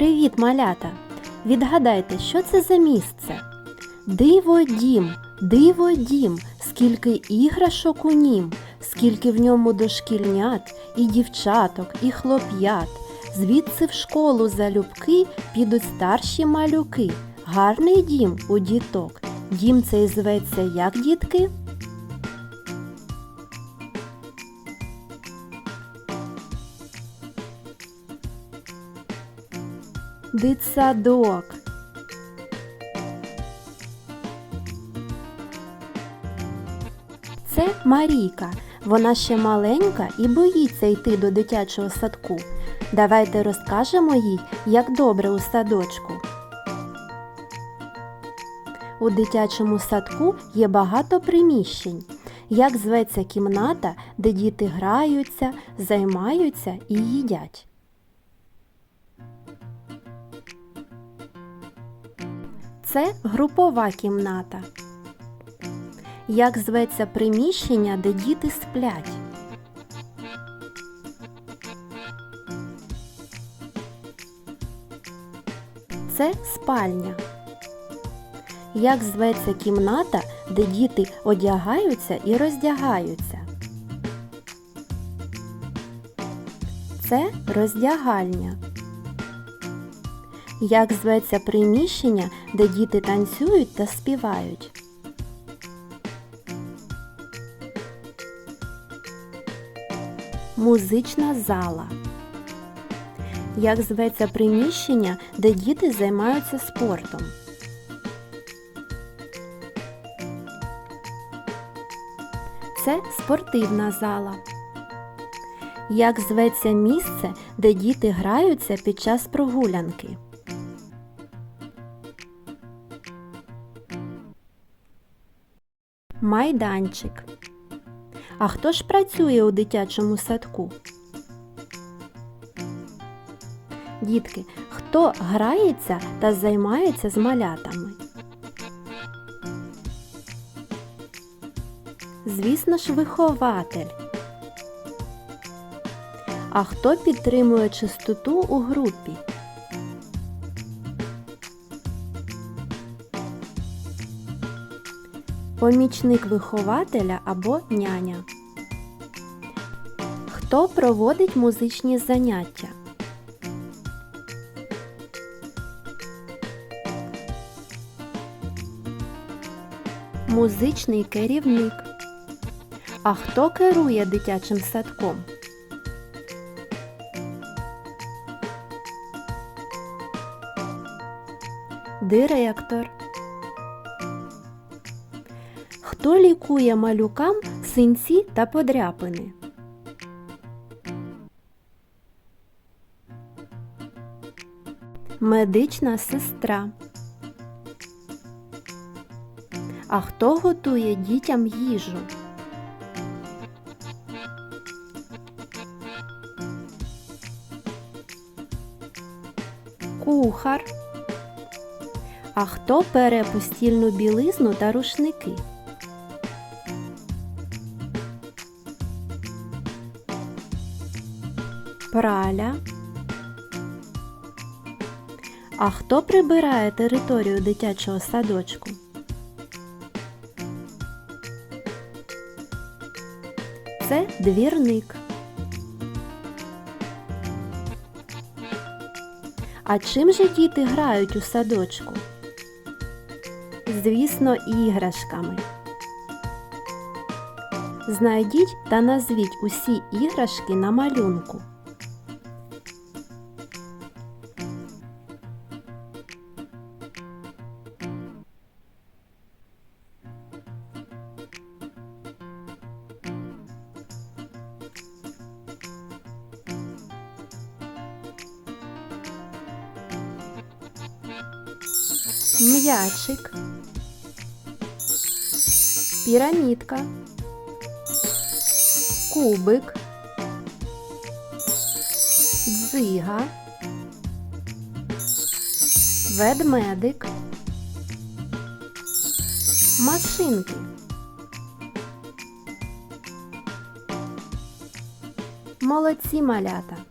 Привіт, малята! Відгадайте, що це за місце? Диво дім, диво дім, скільки іграшок у нім, скільки в ньому дошкільнят, і дівчаток, і хлоп'ят. Звідси в школу залюбки підуть старші малюки. Гарний дім у діток. Дім цей зветься як дітки? Дитсадок. Це Марійка. Вона ще маленька і боїться йти до дитячого садку. Давайте розкажемо їй, як добре у садочку. У дитячому садку є багато приміщень. Як зветься кімната, де діти граються, займаються і їдять. Це групова кімната. Як зветься приміщення, де діти сплять? Це спальня. Як зветься кімната, де діти одягаються і роздягаються? Це роздягальня. Як зветься приміщення, де діти танцюють та співають? Музична зала. Як зветься приміщення, де діти займаються спортом? Це спортивна зала. Як зветься місце, де діти граються під час прогулянки? Майданчик. А хто ж працює у дитячому садку? Дітки, хто грається та займається з малятами? Звісно ж, вихователь. А хто підтримує чистоту у групі? Помічник вихователя або няня. Хто проводить музичні заняття? Музичний керівник. А хто керує дитячим садком? Директор. Хто лікує малюкам синці та подряпини? Медична сестра. А хто готує дітям їжу? Кухар. А хто пере постільну білизну та рушники? Праля. А хто прибирає територію дитячого садочку? Це двірник. А чим же діти грають у садочку? Звісно, іграшками. Знайдіть та назвіть усі іграшки на малюнку. М'ячик, пірамідка, кубик, дзига, ведмедик, машинки. Молодці малята!